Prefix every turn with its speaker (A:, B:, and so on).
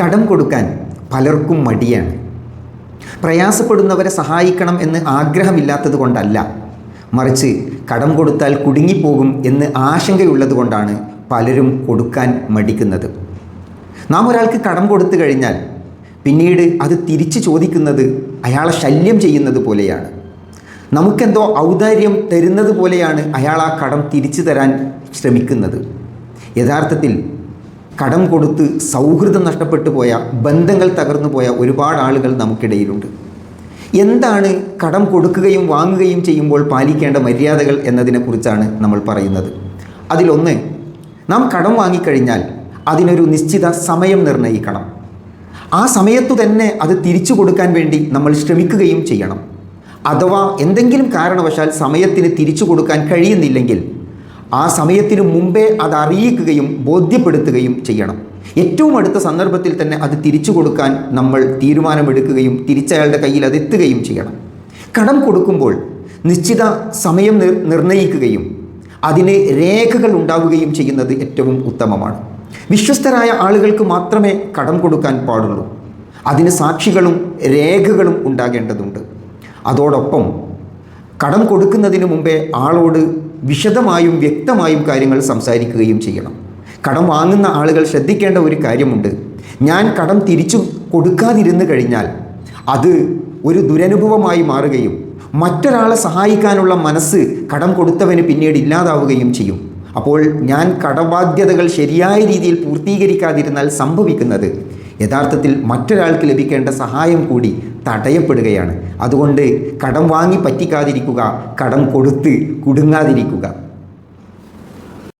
A: കടം കൊടുക്കാൻ പലർക്കും മടിയാണ്. പ്രയാസപ്പെടുന്നവരെ സഹായിക്കണം എന്ന് ആഗ്രഹമില്ലാത്തത് കൊണ്ടല്ല. മറിച്ച് കടം കൊടുത്താൽ കുടുങ്ങിപ്പോകും എന്ന് ആശങ്കയുള്ളത് കൊണ്ടാണ് പലരും കൊടുക്കാൻ മടിക്കുന്നത്. നാം ഒരാൾക്ക് കടം കൊടുത്തു കഴിഞ്ഞാൽ പിന്നീട് അത് തിരിച്ചു ചോദിക്കുന്നത് അയാളെ ശല്യം ചെയ്യുന്നത് പോലെയാണ്. നമുക്കെന്തോ ഔദാര്യം തരുന്നത് പോലെയാണ് അയാൾ ആ കടം തിരിച്ചു തരാൻ ശ്രമിക്കുന്നത്. യഥാർത്ഥത്തിൽ കടം കൊടുത്ത് സൗഹൃദം നഷ്ടപ്പെട്ടു പോയ ബന്ധങ്ങൾ തകർന്നു പോയ ഒരുപാട് ആളുകൾ നമുക്കിടയിലുണ്ട്. എന്താണ് കടം കൊടുക്കുകയും വാങ്ങുകയും ചെയ്യുമ്പോൾ പാലിക്കേണ്ട മര്യാദകൾ എന്നതിനെക്കുറിച്ചാണ് നമ്മൾ പറയുന്നത്. അതിലൊന്ന് നാം കടം വാങ്ങിക്കഴിഞ്ഞാൽ അതിനൊരു നിശ്ചിത സമയം നിർണയിക്കണം ആ സമയത്തു തന്നെ അത് തിരിച്ചു കൊടുക്കാൻ വേണ്ടി നമ്മൾ ശ്രമിക്കുകയും ചെയ്യണം. അഥവാ എന്തെങ്കിലും കാരണവശാൽ സമയത്തിന് തിരിച്ചു കൊടുക്കാൻ കഴിയുന്നില്ലെങ്കിൽ ആ സമയത്തിനു മുമ്പേ അത് അറിയിക്കുകയും ബോധ്യപ്പെടുത്തുകയും ചെയ്യണം. ഏറ്റവും അടുത്ത സന്ദർഭത്തിൽ തന്നെ അത് തിരിച്ചു കൊടുക്കാൻ നമ്മൾ തീരുമാനമെടുക്കുകയും തിരിച്ചയാളുടെ കയ്യിൽ അത് എത്തുകയും ചെയ്യണം. കടം കൊടുക്കുമ്പോൾ നിശ്ചിത സമയം നിർ നിർണയിക്കുകയും അതിന് രേഖകൾ ഉണ്ടാവുകയും ചെയ്യുന്നത് ഏറ്റവും ഉത്തമമാണ്. വിശ്വസ്തരായ ആളുകൾക്ക് മാത്രമേ കടം കൊടുക്കാൻ പാടുള്ളൂ. അതിന് സാക്ഷികളും രേഖകളും ഉണ്ടാകേണ്ടതുണ്ട്. അതോടൊപ്പം കടം കൊടുക്കുന്നതിന് മുമ്പേ ആളോട് വിശദമായും വ്യക്തമായും കാര്യങ്ങൾ സംസാരിക്കുകയും ചെയ്യണം. കടം വാങ്ങുന്ന ആളുകൾ ശ്രദ്ധിക്കേണ്ട ഒരു കാര്യമുണ്ട്. ഞാൻ കടം തിരിച്ചു കൊടുക്കാതിരുന്നു കഴിഞ്ഞാൽ അത് ഒരു ദുരനുഭവമായി മാറുകയും മറ്റൊരാളെ സഹായിക്കാനുള്ള മനസ്സ് കടം കൊടുത്തവന് പിന്നീട് ഇല്ലാതാവുകയും ചെയ്യും. അപ്പോൾ ഞാൻ കടബാധ്യതകൾ ശരിയായ രീതിയിൽ പൂർത്തീകരിക്കാതിരുന്നാൽ സംഭവിക്കുന്നത് യഥാർത്ഥത്തിൽ മറ്റൊരാൾക്ക് ലഭിക്കേണ്ട സഹായം കൂടി തടയപ്പെടുകയാണ്. അതുകൊണ്ട് കടം വാങ്ങി പറ്റിക്കാതിരിക്കുക കടം കൊടുത്ത് കുടുങ്ങാതിരിക്കുക.